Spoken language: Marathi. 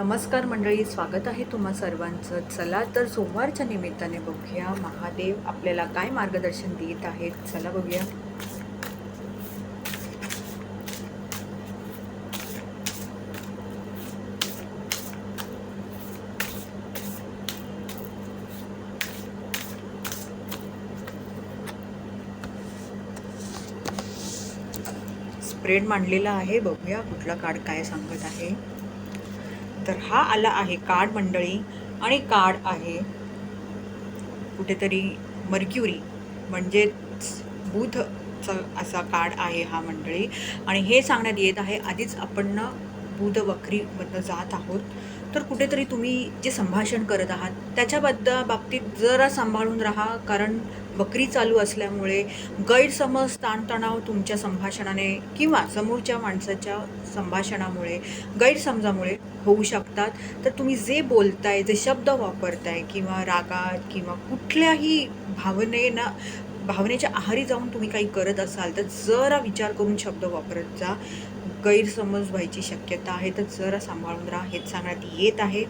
नमस्कार मंडळी स्वागत आहे तुम्हा सर्वांचं. चला तर सोमवारच्या निमित्ताने बघूया महादेव आपल्याला काय मार्गदर्शन देत आहेत. चला बघूया. स्प्रेड मांडलेला आहे. बघूया कुठला कार्ड काय सांगत आहे. तर हा आला आहे कार्ड मंडळी आणि कार्ड आहे कुठेतरी मर्क्युरी. म्हणजेच बुधचा असा कार्ड आहे हा मंडळी. आणि हे सांगण्यात येत आहे आधीच आपण ना बुध जात आहोत. तर कुठेतरी तुम्ही जे संभाषण करत आहात त्याच्याबद्दल बाबतीत जरा सांभाळून राहा. कारण वक्री चालू असल्यामुळे गैरसमज ताणतणाव तुमच्या संभाषणाने किंवा समोरच्या माणसाच्या संभाषणामुळे गैरसमजामुळे होऊ शकतात. तर तुम्ही जे बोलताय जे शब्द वापरताय किंवा रागात किंवा कुठल्याही भावनेनं भावनेच्या आहारी जाऊन तुम्ही काही करत असाल तर जरा विचार करून शब्द वापरत जा. गैरसमज व्हायची शक्यता आहे तर जरा सांभाळून राहा. हेच सांगण्यात येत आहे.